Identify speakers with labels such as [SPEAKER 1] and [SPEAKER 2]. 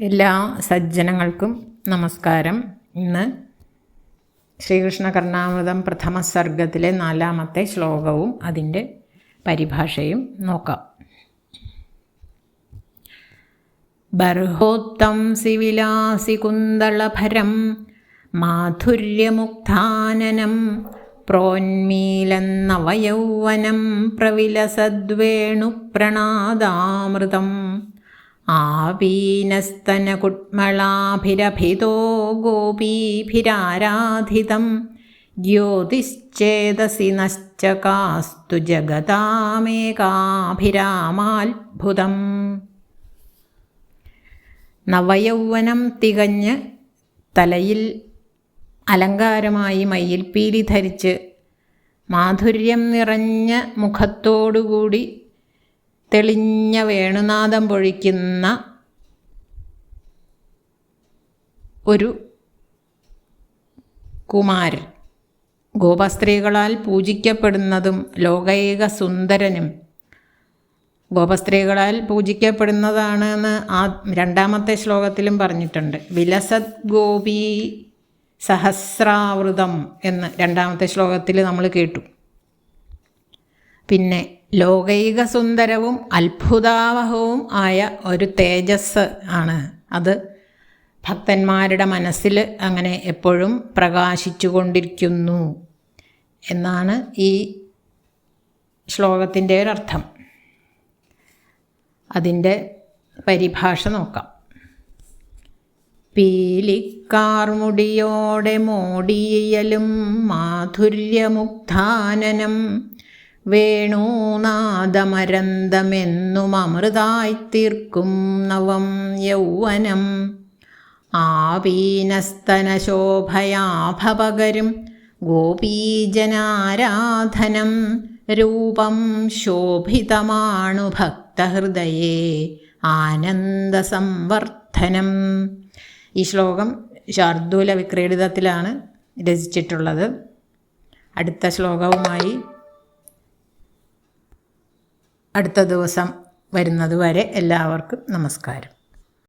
[SPEAKER 1] എല്ലാ സജ്ജനങ്ങൾക്കും നമസ്കാരം. ഇന്ന് ശ്രീകൃഷ്ണ കർണാമൃതം പ്രഥമ സർഗത്തിലെ നാലാമത്തെ ശ്ലോകവും അതിന്റെ പരിഭാഷയും നോക്കാം. ബർഹോത്തം സിവിലാസി കുന്തളഭരം മാധുര്യമുക്താനനം പ്രോന്മീലെന്നവയൗവനം പ്രവിലസദ്വേണുപ്രണാദാമൃതം. ആപീനസ്തനകുട്മളാഭിരഭിതോ ഗോപീഭിരാരാധിതം. ജ്യോതിശ്ചേതസി നശ്ചകാസ്തു ജഗതാമേകാഭിരാമാത്ഭുതം നവയൗവനം തികഞ്ഞ് തലയിൽ അലങ്കാരമായി മയിൽപ്പീലി ധരിച്ച് മാധുര്യം നിറഞ്ഞ മുഖത്തോടുകൂടി തെളിഞ്ഞ വേണുനാദം പൊഴിക്കുന്ന ഒരു കുമാരൻ. ഗോപസ്ത്രീകളാൽ പൂജിക്കപ്പെടുന്നതും ലോകൈക സുന്ദരനും ഗോപസ്ത്രീകളാൽ പൂജിക്കപ്പെടുന്നതാണെന്ന് ആ രണ്ടാമത്തെ ശ്ലോകത്തിലും പറഞ്ഞിട്ടുണ്ട്. വിലസത് ഗോപി സഹസ്രാവൃതം എന്ന് രണ്ടാമത്തെ ശ്ലോകത്തിൽ നമ്മൾ കേട്ടു. പിന്നെ ലോകൈക സുന്ദരവും അത്ഭുതാവഹവും ആയ ഒരു തേജസ് ആണ്. അത് ഭക്തന്മാരുടെ മനസ്സിൽ അങ്ങനെ എപ്പോഴും പ്രകാശിച്ചു കൊണ്ടിരിക്കുന്നു എന്നാണ് ഈ ശ്ലോകത്തിന്റെ ഒരർത്ഥം. അതിന്റെ പരിഭാഷ നോക്കാം. പീലിക്കാർമുടിയോടെ മോടിയലും മാധുര്യമുക്താനനം വേണൂനാദമരന്തമെന്നും അമൃതായി തീർക്കും നവം യൗവനം. ആവീനസ്തനശോഭയാഭപകരും ഗോപീജനാരാധനം രൂപം ശോഭിതമാണു ഭക്തഹൃദയേ ആനന്ദസംവർദ്ധനം. ഈ ശ്ലോകം ശാർദൂല വിക്രീഡിതത്തിലാണ് രചിച്ചിട്ടുള്ളത്. അടുത്ത ശ്ലോകവുമായി അടുത്ത ദിവസം വരുന്നതുവരെ എല്ലാവർക്കും നമസ്കാരം.